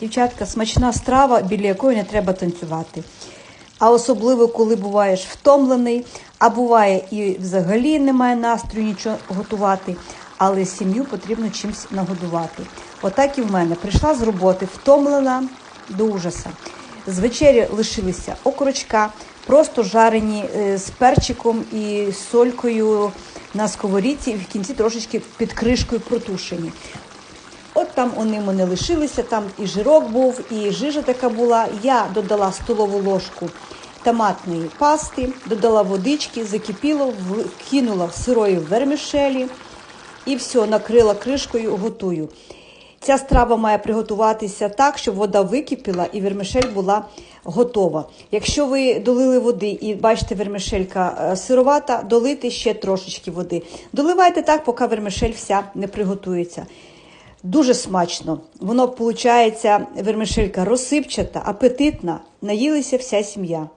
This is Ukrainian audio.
Дівчатка, смачна страва, біля якої не треба танцювати. А особливо, коли буваєш втомлений, а буває і взагалі немає настрою нічого готувати, але сім'ю потрібно чимось нагодувати. Отак і в мене. Прийшла з роботи, втомлена до ужаса. З вечері лишилися окорочка, просто жарені е, з перчиком і солькою на сковорідці, і в кінці трошечки під кришкою протушені. От там вони мене лишилися, там і жирок був, і жижа така була. Я додала столову ложку томатної пасти, додала водички, закипіло, кинула сирої вермішелі і все, накрила кришкою, готую. Ця страва має приготуватися так, щоб вода википіла і вермишель була готова. Якщо ви долили води і бачите, вермишелька е, сировата, долити ще трошечки води. Доливайте так, поки вермишель вся не приготується. Дуже смачно. Воно виходить, вермишелька розсипчата, апетитна. Наїлися вся сім'я.